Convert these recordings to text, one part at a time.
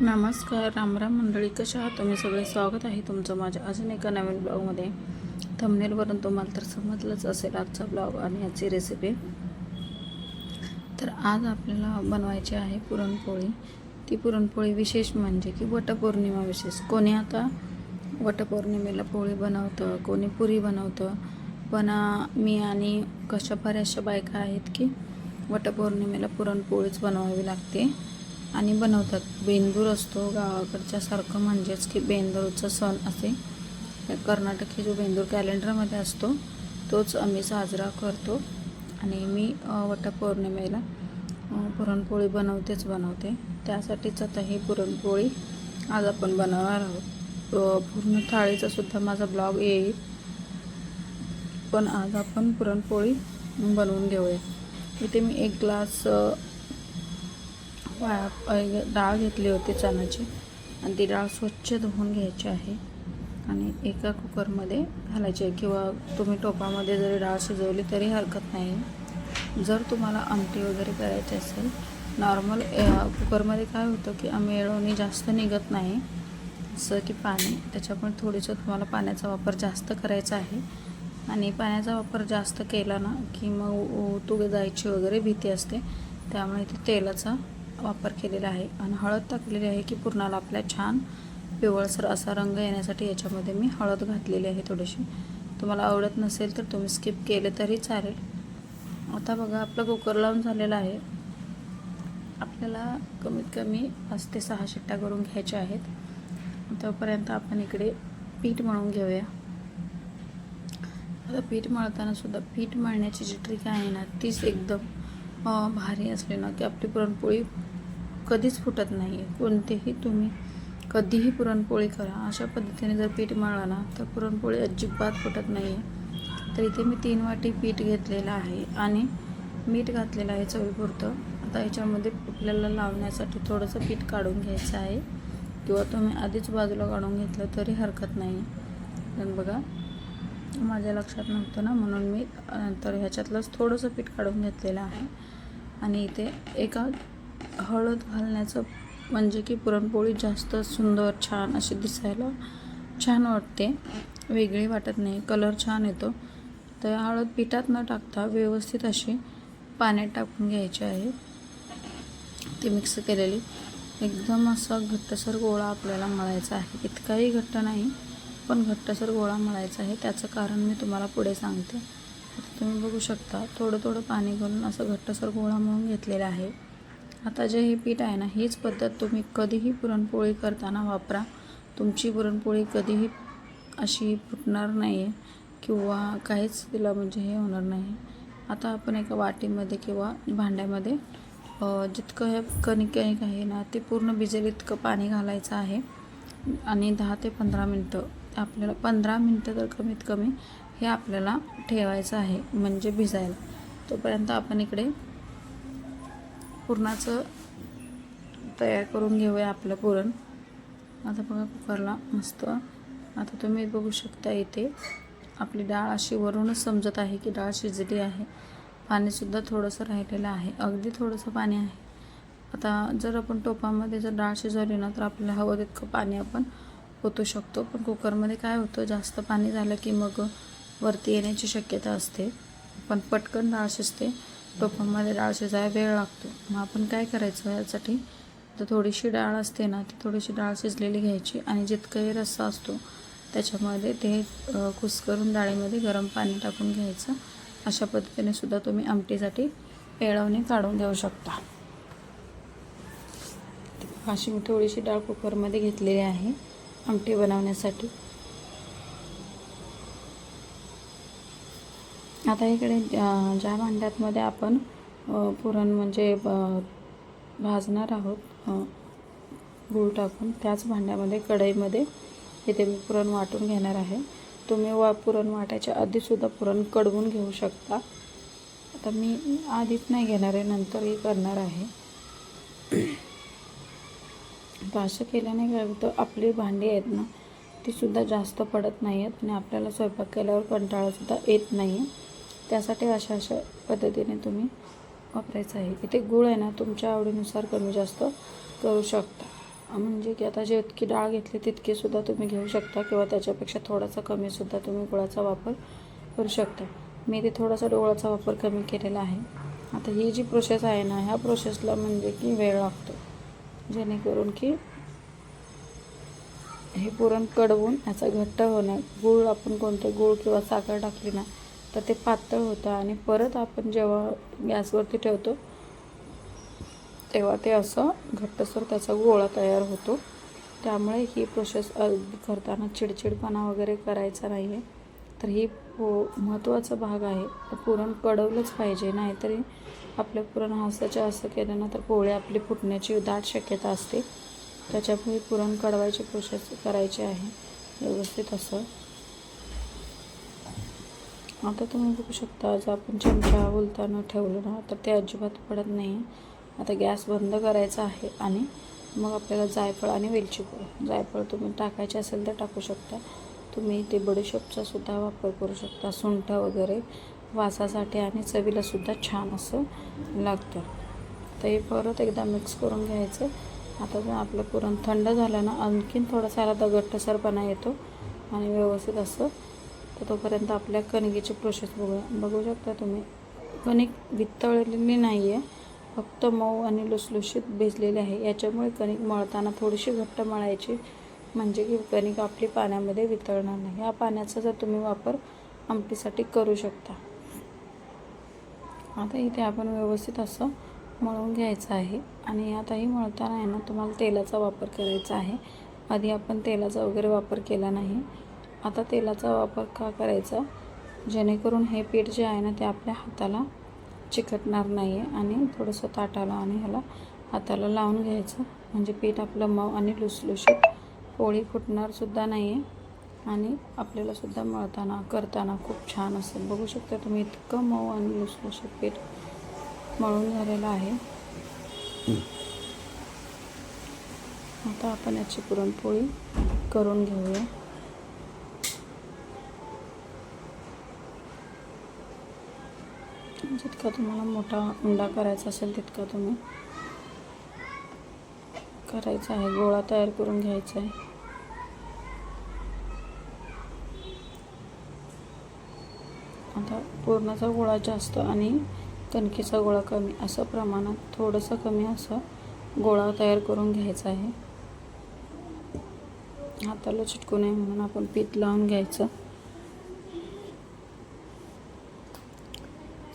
नमस्कार रामराम मंडळी कशा आहात तुम्ही? सगळे स्वागत आहे तुमचं माझ्या अजून एका नवीन ब्लॉगमध्ये. थंबनेलवरून तुम्हाला तर समजलंच असेल आजचा ब्लॉग आणि आजची रेसिपी तर आज आपल्याला बनवायची आहे पुरणपोळी. ती पुरणपोळी विशेष म्हणजे की वटपौर्णिमा विशेष. कोणी आता वटपौर्णिमेला पोळी बनवतं कोणी पुरी बनवतं पण मी आणि कशा बऱ्याचशा बायका आहेत की वटपौर्णिमेला पुरणपोळीच बनवावी लागते. आणि बनवतात. बेंदूर असतो गावाकडच्या सारखं म्हणजेच की बेंदूरचा सण असे. कर्नाटकी जो बेंदूर कॅलेंडरमध्ये असतो तोच आम्ही साजरा करतो. आणि मी वटपौर्णिमेला पुरणपोळी बनवतेच बनवते. त्यासाठीच आता ही पुरणपोळी आज आपण बनवणार आहोत. पूर्ण थाळीचा सुद्धा माझा ब्लॉग येईल. पण आज आपण पुरणपोळी बनवून घेऊया. इथे मी एक ग्लास डाळ घेतली होती चण्याची आणि ती डाळ स्वच्छ धुवून घ्यायची आहे. आणि एका कुकरमध्ये घालायची आहे. किंवा तुम्ही टोपामध्ये जरी डाळ शिजवली तरी हरकत नाही. जर तुम्हाला आमटी वगैरे करायची असेल नॉर्मल कुकरमध्ये काय होतं की आंबेळवणी जास्त निघत नाही. जसं की पाणी त्याच्यामुळे थोडीसं तुम्हाला पाण्याचा वापर जास्त करायचा आहे. आणि पाण्याचा वापर जास्त केला ना की मग उतू जायची वगैरे भीती असते. त्यामुळे ते तेलाचा वापर केलेला आहे. आणि हळद टाकलेली आहे की पूर्णाला आपल्या छान पिवळसर असा रंग येण्यासाठी याच्यामध्ये मी हळद घातलेली आहे थोडीशी. तुम्हाला आवडत नसेल तर तुम्ही स्किप केले तरी चालेल. आता बघा आपलं कुकर लावून झालेलं आहे. आपल्याला कमीत कमी पाच ते सहा शिट्ट्या करून घ्यायच्या आहेत. तोपर्यंत आपण इकडे पीठ मळून घेऊया. आता पीठ मळताना सुद्धा पीठ मळण्याची जी ट्रिक आहे ना तीच एकदम भारी असले ना की आपली पुरणपोळी कधीच फुटत नाही आहे कोणतेही तुम्ही कधीही पुरणपोळी करा. अशा पद्धतीने जर पीठ मळला ना तर पुरणपोळी अजिबात फुटत नाही आहे तर इथे मी तीन वाटी पीठ घेतलेलं आहे आणि मीठ घातलेलं आहे चवीपुरतं. आता याच्यामध्ये आपल्याला लावण्यासाठी थोडंसं पीठ काढून घ्यायचं आहे. किंवा तुम्ही आधीच बाजूला काढून घेतलं तरी हरकत नाही. पण बघा माझ्या लक्षात नव्हतं ना म्हणून मी नंतर ह्याच्यातलंच थोडंसं पीठ काढून घेतलेलं आहे. आणि इथे एका हळद घालण्याचं म्हणजे की पुरणपोळी जास्त सुंदर छान अशी दिसायला छान वाटते. वेगळी वाटत नाही कलर छान येतो. तर हळद पिठात न टाकता व्यवस्थित अशी पाण्यात टाकून घ्यायची आहे. ती मिक्स केलेली. एकदम असा घट्टसर गोळा आपल्याला मळायचा आहे. इतकाही घट्ट नाही पण घट्टसर गोळा मळायचा आहे. त्याचं कारण मी तुम्हाला पुढे सांगते. तुम्ही बघू शकता थोडं थोडं पाणी घालून असं घट्टसर गोळा म्हणून घेतलेला आहे. आता जे हे पीठ आहे ना हीच पद्धत तुम्ही कधीही पुरणपोळी करताना वापरा. तुमची पुरणपोळी कधीही अशी फुटणार नाही आहे किंवा काहीच तिला म्हणजे हे होणार नाही. आता आपण एका वाटीमध्ये किंवा भांड्यामध्ये जितकं हे कणिक आहे ना ते पूर्ण भिजेल इतकं पाणी घालायचं आहे. आणि दहा ते पंधरा मिनटं आपल्याला पंधरा मिनटं तर कमीत कमी हे आपल्याला ठेवायचं आहे म्हणजे भिजायला. तोपर्यंत आपण इकडे पुरणाचं तयार करून घेऊया आपलं पुरण. आता बघा कुकरला मस्त. आता तुम्ही बघू शकता इथे आपली डाळ अशी वरूनच समजत आहे की डाळ शिजली आहे. पाणीसुद्धा थोडंसं राहिलेलं आहे. अगदी थोडंसं पाणी आहे. आता जर आपण टोपामध्ये जर डाळ शिजवली ना तर आपल्याला हवं तितकं पाणी आपण ओतू शकतो. पण कुकरमध्ये काय होतं जास्त पाणी झालं की मग वरती येण्याची शक्यता असते. पण पटकन डाळ शिजते टोपामध्ये डाळ शिजायला वेळ लागतो. मग आपण काय करायचं यासाठी? तर थोडीशी डाळ असते ना ती थोडीशी डाळ शिजलेली घ्यायची आणि जितकंही रस्सा असतो त्याच्यामध्ये ते अ, कुस्करून डाळीमध्ये गरम पाणी टाकून घ्यायचं. अशा पद्धतीने सुद्धा तुम्ही आमटीसाठी पेळवणी काढून घेऊ शकता. अशी मी थोडीशी डाळ कुकरमध्ये घेतलेली आहे आमटी बनवण्यासाठी. आता इकडे ज्या भांड्यातमध्ये आपण पुरण म्हणजे भाजणार आहोत गूळ टाकून त्याच भांड्यामध्ये कढईमध्ये इथे मी पुरण वाटून घेणार आहे. तुम्ही वा पुरण वाटायच्या आधीसुद्धा पुरण कडवून घेऊ शकता. आता मी आधीच नाही घेणार आहे नंतरही करणार आहे. तर असं केल्याने काय होतं आपली भांडी आहेत ना तीसुद्धा जास्त पडत नाही आहेत आणि आपल्याला स्वयंपाक केल्यावर कंटाळासुद्धा येत नाही आहे त्यासाठी अशा अशा पद्धतीने तुम्ही वापरायचं आहे. इथे गूळ आहे ना तुमच्या आवडीनुसार कमी जास्त करू शकता. म्हणजे की आता जितकी डाळ घेतली तितकीसुद्धा तुम्ही घेऊ शकता किंवा त्याच्यापेक्षा थोडासा कमीसुद्धा तुम्ही गुळाचा वापर करू शकता. मी ते थोडासा डोळाचा वापर कमी केलेला आहे. आता ही जी प्रोसेस आहे ना ह्या प्रोसेसला म्हणजे की वेळ लागतो. जेणेकरून की हे पुरण कडवून याचा घट्ट होणं गूळ आपण कोणतं गूळ किंवा साखर टाकली ना तर ते पातळ होतं आणि परत आपण जेव्हा गॅसवरती ठेवतो तेव्हा ते असं घट्टसर त्याचा गोळा तयार होतो. त्यामुळे ही प्रोसेस करताना चिडचिडपणा वगैरे करायचा नाही आहे तर ही पो महत्त्वाचा भाग आहे. पुरण कडवलंच पाहिजे नाहीतरी आपलं पुरण हसाच्या असं केलं ना तर पोळे आपली फुटण्याची दाट शक्यता असते. त्याच्यामुळे पुरण कडवायची प्रोसेस करायची आहे. व्यवस्थित असं आता तुम्ही बघू शकता जर आपण चमचा उलताना ठेवलं ना तर ते अजिबात पडत नाही आता गॅस बंद करायचा आहे आणि मग आपल्याला जायफळ आणि वेलची पूड जायफळ तुम्ही टाकायचे असेल तर टाकू शकता. तुम्ही ते बडीशोपचा सुद्धा वापर करू शकता. सुंठ वगैरे वासासाठी आणि चवीला सुद्धा छान असं लागतं. तर हे परत एकदा मिक्स करून घ्यायचं. आता जर आपलं पुरण थंड झालं ना आणखीन थोडासा याला दगडटसरपणा येतो आणि व्यवस्थित असं तर तोपर्यंत आपल्या कणिकेची प्रोसेस बघूया. बघू शकता तुम्ही. कणिक वितळलेली नाही आहे फक्त मऊ आणि लुसलुशीत भिजलेली आहे. याच्यामुळे कणिक मळताना थोडीशी घट्ट मळायची म्हणजे की कणिक आपली पाण्यामध्ये वितळणार नाही. या पाण्याचा जर तुम्ही वापर आमटीसाठी करू शकता. आता इथे आपण व्यवस्थित असं मळून घ्यायचं आहे. आणि आताही मळताना आहे ना तुम्हाला तेलाचा वापर करायचा आहे. आधी आपण तेलाचा वगैरे वापर केला नाही. आता तेलाचा वापर का करायचा? जेणेकरून हे पीठ जे आहे ना ते आपल्या हाताला चिकटणार नाही आहे आणि थोडंसं ताटाला आणि ह्याला हाताला लावून घ्यायचं. म्हणजे पीठ आपलं मऊ आणि लुसलुशीत पोळी फुटणारसुद्धा नाही आहे आणि आपल्याला सुद्धा मळताना करताना खूप छान असं बघू शकता तुम्ही इतकं मऊ आणि लुसलुशीत पीठ मळून झालेलं आहे. आता आपण याची पुरणपोळी करून घेऊया. जितका तुम्हाला मोठा उंडा करायचा असेल तितका तुम्ही करायचा आहे. गोळा तयार करून घ्यायचा आहे. आता पूर्णाचा गोळा जास्त आणि कणकेचा गोळा कमी असं प्रमाणात थोडंसं कमी असं गोळा तयार करून घ्यायचा आहे. हाताला चिटकू नये म्हणून आपण पीठ लावून घ्यायचं.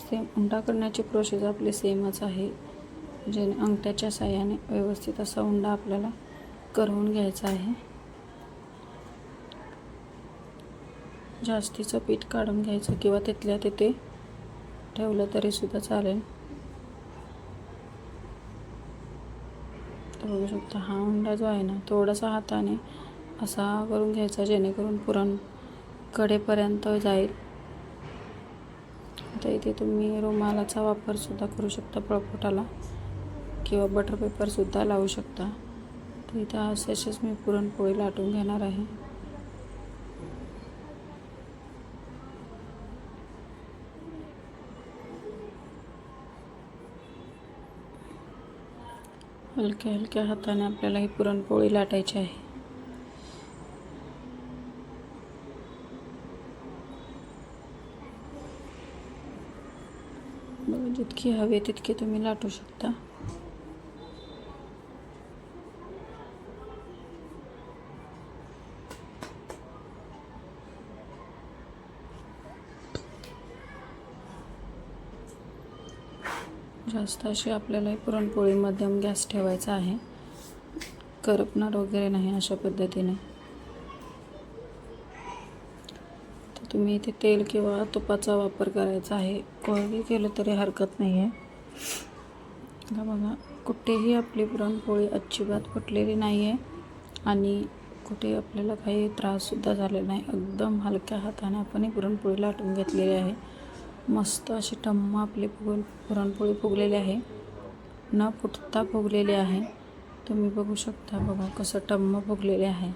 सेम उंडा करण्याची प्रोसेस आपली सेमच आहे. जेणे अंगठ्याच्या साह्याने व्यवस्थित असा उंडा आपल्याला करून घ्यायचा आहे. जास्तीचं पीठ काढून घ्यायचं किंवा तिथल्या तिथे ठेवलं तरी सुद्धा चालेल. तर बघू शकता हा उंडा जो आहे ना थोडासा हाताने असा करून घ्यायचा जेणेकरून पुरण कडेपर्यंत जाईल. आता इथे तुम्ही रुमालाचा वापरसुद्धा करू शकता पळपोटाला. किंवा बटर पेपरसुद्धा लावू शकता. तर इथं असेच मी पुरणपोळी लाटून घेणार आहे. हलक्या हलक्या हाताने आपल्याला ही पुरणपोळी लाटायची आहे बघा जितकी हवे तितके तुम्ही लाटू शकता. जास्त अशी आपल्याला पुरणपोळी मध्यम गॅस ठेवायचा आहे. करपणार वगैरे नाही अशा पद्धतीने. तुम्ही इथे तेल किंवा तुपाचा वापर करायचा आहे. कोणी केलं तरी हरकत नाही आहे का बघा कुठेही आपली पुरणपोळी अजिबात फुटलेली नाही आहे आणि कुठे आपल्याला काही त्राससुद्धा झालेला नाही. एकदम हलक्या हाताने आपण ही पुरणपोळी लाटून घेतलेली आहे. मस्त अशी टम्म आपली फुगल पुरणपोळी फुगलेली आहे. न फुटता फुगलेली आहे. तुम्ही बघू शकता बघा कसं टम्म फुगलेले आहे.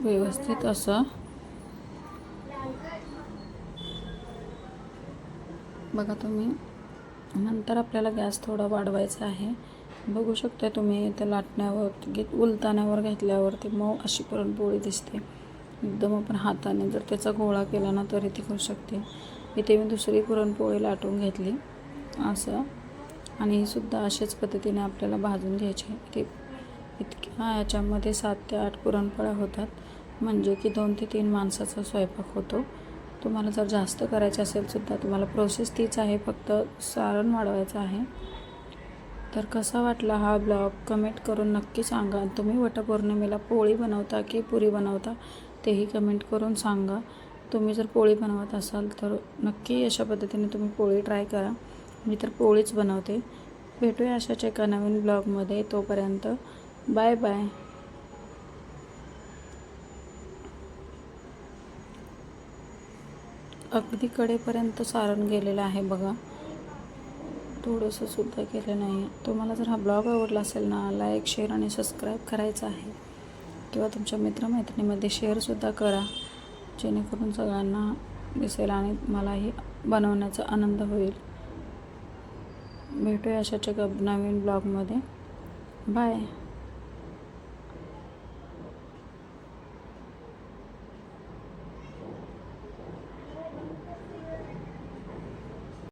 व्यवस्थित असं. बघा तुम्ही नंतर आपल्याला गॅस थोडा वाढवायचा आहे. बघू शकता तुम्ही त्या लाटण्यावर घेत उलताण्यावर घेतल्यावर ते मऊ अशी पुरणपोळी दिसते. एकदम आपण हाताने जर त्याचा गोळा केला ना तरी ती करू शकते. इथे मी दुसरी पुरणपोळी लाटून घेतली. असं. आणि ही सुद्धा अशाच पद्धतीने आपल्याला भाजून घ्यायची ते इतक्या याच्यामध्ये सात ते आठ पुरणपोळ्या होतात. म्हणजे की दोन ते तीन माणसाचा स्वयंपाक होतो. तुम्हाला जर जास्त करायचं असेल सुद्धा तुम्हाला प्रोसेस तीच आहे फक्त सारण वाढवायचं आहे. तर कसा वाटला हा ब्लॉग कमेंट करून नक्की सांगा. तुम्ही वटपौर्णिमेला पोळी बनवता की पुरी बनवता तेही कमेंट करून सांगा. तुम्ही जर पोळी बनवत असाल तर नक्की अशा पद्धतीने तुम्ही पोळी ट्राय करा. मी तर पोळीच बनवते. भेटूया अशाच एका नवीन ब्लॉगमध्ये तोपर्यंत बाय बाय अगदी कडेपर्यंत सारण गेलेलं आहे बघा. थोडंसं सुद्धा केलं नाही. तुम्हाला जर हा ब्लॉग आवडला असेल ना लाईक शेअर आणि सबस्क्राईब करायचं आहे. किंवा तुमच्या मित्रमैत्रिणीमध्ये शेअरसुद्धा करा. जेणेकरून सगळ्यांना दिसेल आणि मलाही बनवण्याचा आनंद होईल. भेटूया अशाच्या नवीन ब्लॉगमध्ये. बाय.